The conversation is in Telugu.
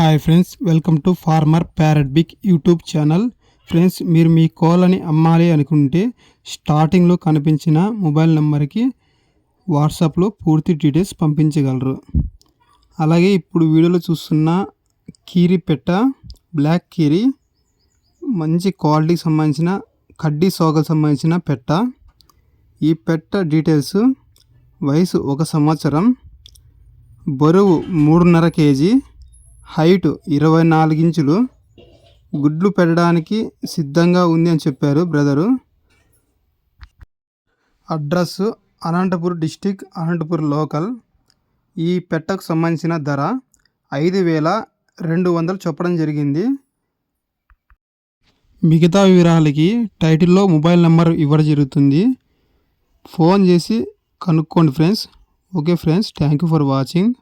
Hi friends welcome to farmer parrot బిక్ YouTube channel. Friends మీరు మీ కోళ్ళని అమ్మాలి అనుకుంటే స్టార్టింగ్లో కనిపించిన మొబైల్ నెంబర్కి వాట్సాప్లో పూర్తి డీటెయిల్స్ పంపించగలరు. అలాగే ఇప్పుడు వీడియోలో చూస్తున్న కీరి పెట్ట బ్లాక్ కీరి మంచి క్వాలిటీకి సంబంధించిన కడ్డీ సోగకు సంబంధించిన పెట్ట. ఈ పెట్ట డీటెయిల్స్ వయసు ఒక సంవత్సరం బరువు మూడున్నర కేజీ హైట్ ఇరవై నాలుగు ఇంచులు గుడ్లు పెట్టడానికి సిద్ధంగా ఉంది అని చెప్పారు brother. Address Anantapur district Anantapur local. ఈ పెట్టకు సంబంధించిన ధర ఐదు వేల రెండు వందలు చెప్పడం జరిగింది. మిగతా వివరాలకి టైటిల్లో మొబైల్ నెంబర్ ఇవ్వడం జరుగుతుంది. ఫోన్ చేసి కనుక్కోండి friends. Okay friends thank you for watching.